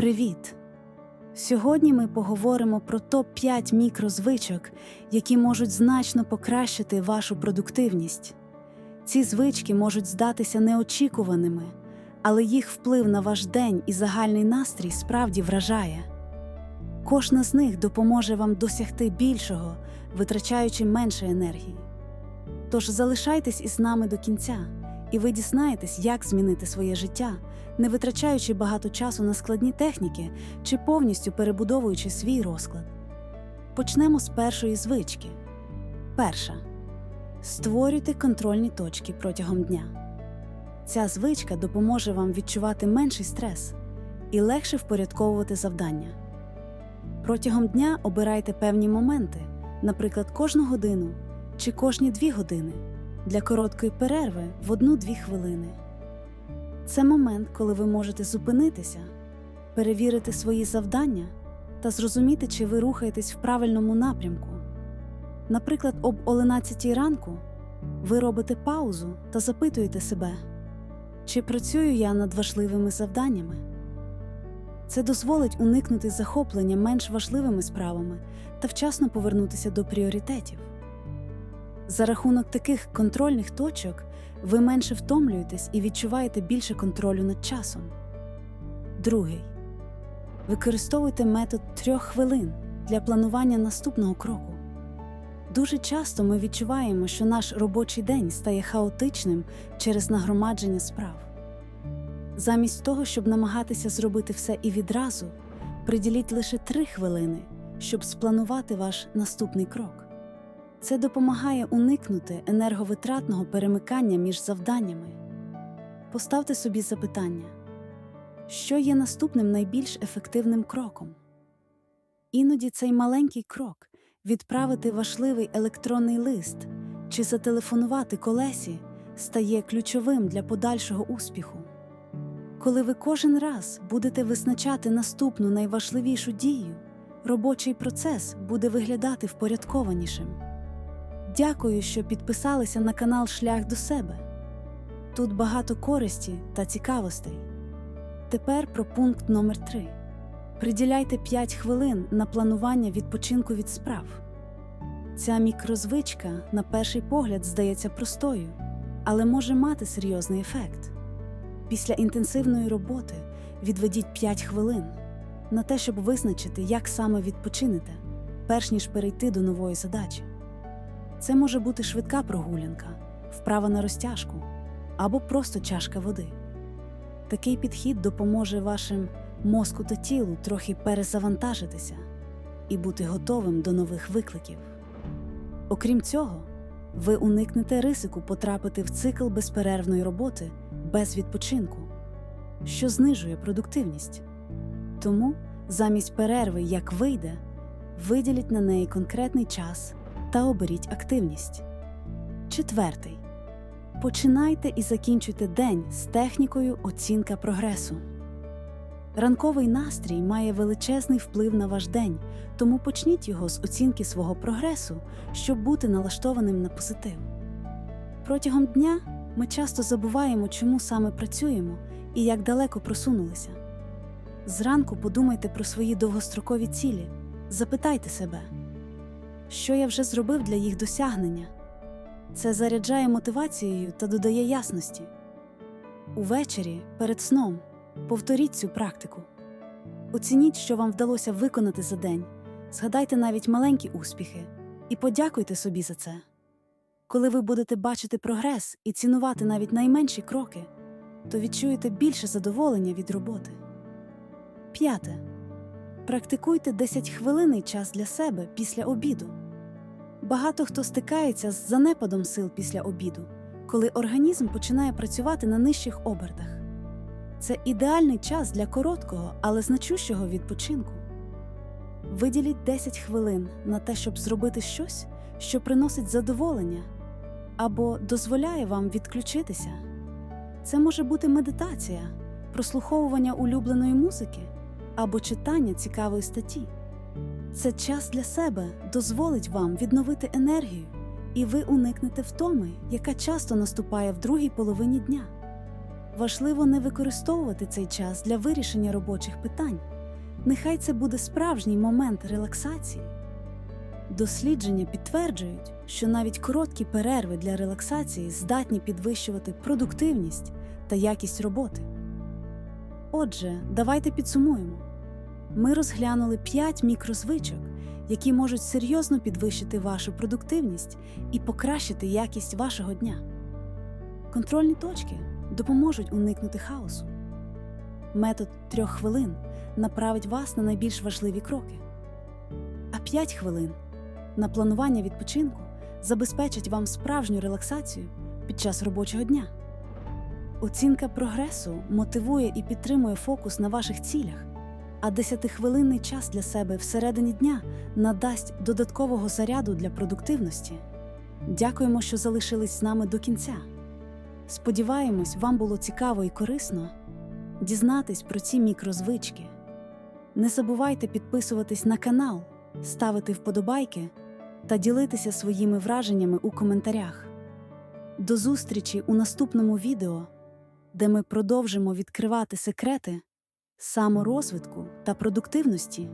Привіт! Сьогодні ми поговоримо про топ-5 мікрозвичок, які можуть значно покращити вашу продуктивність. Ці звички можуть здатися неочікуваними, але їх вплив на ваш день і загальний настрій справді вражає. Кожна з них допоможе вам досягти більшого, витрачаючи менше енергії. Тож залишайтесь із нами до кінця, і ви дізнаєтесь, як змінити своє життя, не витрачаючи багато часу на складні техніки чи повністю перебудовуючи свій розклад. Почнемо з першої звички. Перша. Створюйте контрольні точки протягом дня. Ця звичка допоможе вам відчувати менший стрес і легше впорядковувати завдання. Протягом дня обирайте певні моменти, наприклад, кожну годину чи кожні дві години для короткої перерви в одну-дві хвилини. Це момент, коли ви можете зупинитися, перевірити свої завдання та зрозуміти, чи ви рухаєтесь в правильному напрямку. Наприклад, об 11 ранку ви робите паузу та запитуєте себе, чи працюю я над важливими завданнями. Це дозволить уникнути захоплення менш важливими справами та вчасно повернутися до пріоритетів. За рахунок таких контрольних точок ви менше втомлюєтесь і відчуваєте більше контролю над часом. Другий. Використовуйте метод трьох хвилин для планування наступного кроку. Дуже часто ми відчуваємо, що наш робочий день стає хаотичним через нагромадження справ. Замість того, щоб намагатися зробити все і відразу, приділіть лише три хвилини, щоб спланувати ваш наступний крок. Це допомагає уникнути енерговитратного перемикання між завданнями. Поставте собі запитання, що є наступним найбільш ефективним кроком? Іноді цей маленький крок відправити важливий електронний лист чи зателефонувати колесі стає ключовим для подальшого успіху. Коли ви кожен раз будете визначати наступну найважливішу дію, робочий процес буде виглядати впорядкованішим. Дякую, що підписалися на канал Шлях до себе. Тут багато користі та цікавостей. Тепер про пункт номер 3 Приділяйте 5 хвилин на планування відпочинку від справ. Ця мікрозвичка, на перший погляд, здається простою, але може мати серйозний ефект. Після інтенсивної роботи відведіть 5 хвилин на те, щоб визначити, як саме відпочинете, перш ніж перейти до нової задачі. Це може бути швидка прогулянка, вправа на розтяжку або просто чашка води. Такий підхід допоможе вашим мозку та тілу трохи перезавантажитися і бути готовим до нових викликів. Окрім цього, ви уникнете ризику потрапити в цикл безперервної роботи без відпочинку, що знижує продуктивність. Тому замість перерви, як вийде, виділіть на неї конкретний час та оберіть активність. Четвертий. Починайте і закінчуйте день з технікою оцінка прогресу. Ранковий настрій має величезний вплив на ваш день, тому почніть його з оцінки свого прогресу, щоб бути налаштованим на позитив. Протягом дня ми часто забуваємо, чому саме працюємо і як далеко просунулися. Зранку подумайте про свої довгострокові цілі, запитайте себе, що я вже зробив для їх досягнення. Це заряджає мотивацією та додає ясності. Увечері, перед сном, повторіть цю практику. Оцініть, що вам вдалося виконати за день, згадайте навіть маленькі успіхи і подякуйте собі за це. Коли ви будете бачити прогрес і цінувати навіть найменші кроки, то відчуєте більше задоволення від роботи. П'яте. Практикуйте 10 хвилинний час для себе після обіду. Багато хто стикається з занепадом сил після обіду, коли організм починає працювати на нижчих обертах. Це ідеальний час для короткого, але значущого відпочинку. Виділіть 10 хвилин на те, щоб зробити щось, що приносить задоволення або дозволяє вам відключитися. Це може бути медитація, прослуховування улюбленої музики або читання цікавої статті. Це час для себе дозволить вам відновити енергію, і ви уникнете втоми, яка часто наступає в другій половині дня. важливо не використовувати цей час для вирішення робочих питань. Нехай це буде справжній момент релаксації. Дослідження підтверджують, що навіть короткі перерви для релаксації здатні підвищувати продуктивність та якість роботи. Отже, давайте підсумуємо. Ми розглянули 5 мікрозвичок, які можуть серйозно підвищити вашу продуктивність і покращити якість вашого дня. Контрольні точки допоможуть уникнути хаосу. Метод трьох хвилин направить вас на найбільш важливі кроки. А 5 хвилин на планування відпочинку забезпечать вам справжню релаксацію під час робочого дня. Оцінка прогресу мотивує і підтримує фокус на ваших цілях, а 10-хвилинний час для себе всередині дня надасть додаткового заряду для продуктивності. Дякуємо, що залишились з нами до кінця. Сподіваємось, вам було цікаво і корисно дізнатись про ці мікрозвички. Не забувайте підписуватись на канал, ставити вподобайки та ділитися своїми враженнями у коментарях. До зустрічі у наступному відео, де ми продовжимо відкривати секрети саморозвитку та продуктивності.